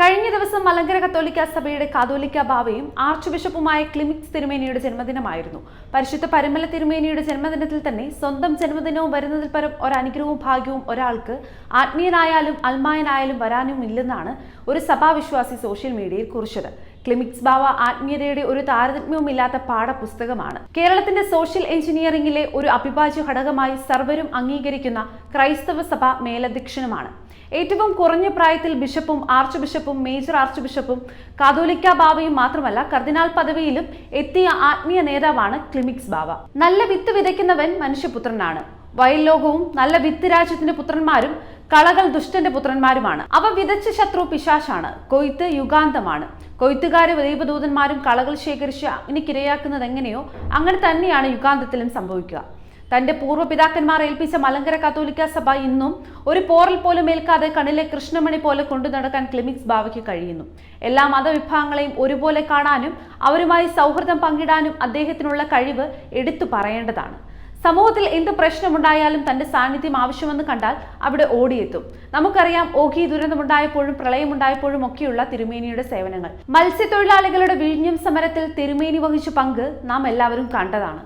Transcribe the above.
കഴിഞ്ഞ ദിവസം മലങ്കര കത്തോലിക്ക സഭയുടെ കാതോലിക്ക ബാവയും ആർച്ച് ബിഷപ്പുമായ ക്ലിമിക്സ് തിരുമേനിയുടെ ജന്മദിനമായിരുന്നു. പരിശുദ്ധ പരമല തിരുമേനിയുടെ ജന്മദിനത്തിൽ തന്നെ സ്വന്തം ജന്മദിനവും വരുന്നതിൽ പരം ഒരനുഗ്രഹവും ഭാഗ്യവും ഒരാൾക്ക് ആത്മീയനായാലും അൽമായനായാലും വരാനും ഇല്ലെന്നാണ് ഒരു സഭാവിശ്വാസി സോഷ്യൽ മീഡിയയിൽ കുറിച്ചത്. ക്ലിമിക്സ് ബാവ ആത്മീയതയുടെ ഒരു താരതമ്യവുമില്ലാത്ത പാഠപുസ്തകമാണ്. കേരളത്തിന്റെ സോഷ്യൽ എഞ്ചിനീയറിംഗിലെ ഒരു അഭിഭാജ്യ ഘടകമായി സർവരും അംഗീകരിക്കുന്ന ക്രൈസ്തവ സഭ മേലധ്യക്ഷനുമാണ്. ഏറ്റവും കുറഞ്ഞ പ്രായത്തിൽ ബിഷപ്പും ആർച്ച് ബിഷപ്പും മേജർ ആർച്ച് ബിഷപ്പും കാതോലിക്ക ബാവയും മാത്രമല്ല കർദിനാൾ പദവിയിലും എത്തിയ ആത്മീയ നേതാവാണ് ക്ലിമിക്സ് ബാവ. നല്ല വിത്ത് വിതയ്ക്കുന്നവൻ മനുഷ്യപുത്രനാണ്. വയൽ ലോകവും നല്ല വിത്ത് രാജ്യത്തിന്റെ പുത്രന്മാരും കളകൾ ദുഷ്ടന്റെ പുത്രന്മാരുമാണ്. അവ വിതച്ച ശത്രു പിശാശാണ്. കൊയ്ത്ത് യുഗാന്തമാണ്. കൊയ്ത്തുകാര് ദൈവദൂതന്മാരും കളകൾ ശേഖരിച്ച് അഗ്നിക്കിരയാക്കുന്നത് എങ്ങനെയോ അങ്ങനെ തന്നെയാണ് യുഗാന്തത്തിലും സംഭവിക്കുക. തന്റെ പൂർവപിതാക്കന്മാർ ഏൽപ്പിച്ച മലങ്കര കത്തോലിക്ക സഭ ഇന്നും ഒരു പോറൽ പോലും ഏൽക്കാതെ കണ്ണിലെ കൃഷ്ണമണി പോലെ കൊണ്ടു നടക്കാൻ ക്ലിമിക്സ് ബാവയ്ക്ക് കഴിയുന്നു. എല്ലാ മതവിഭാഗങ്ങളെയും ഒരുപോലെ കാണാനും അവരുമായി സൗഹൃദം പങ്കിടാനും അദ്ദേഹത്തിനുള്ള കഴിവ് എടുത്തു പറയേണ്ടതാണ്. സമൂഹത്തിൽ എന്ത് പ്രശ്നമുണ്ടായാലും തന്റെ സാന്നിധ്യം ആവശ്യമെന്ന് കണ്ടാൽ അവിടെ ഓടിയെത്തും. നമുക്കറിയാം ഓഖി ദുരന്തമുണ്ടായപ്പോഴും പ്രളയമുണ്ടായപ്പോഴും ഒക്കെയുള്ള തിരുമേനിയുടെ സേവനങ്ങൾ. മത്സ്യത്തൊഴിലാളികളുടെ വിഴിഞ്ഞം സമരത്തിൽ തിരുമേനി വഹിച്ച പങ്ക് നാം എല്ലാവരും കണ്ടതാണ്.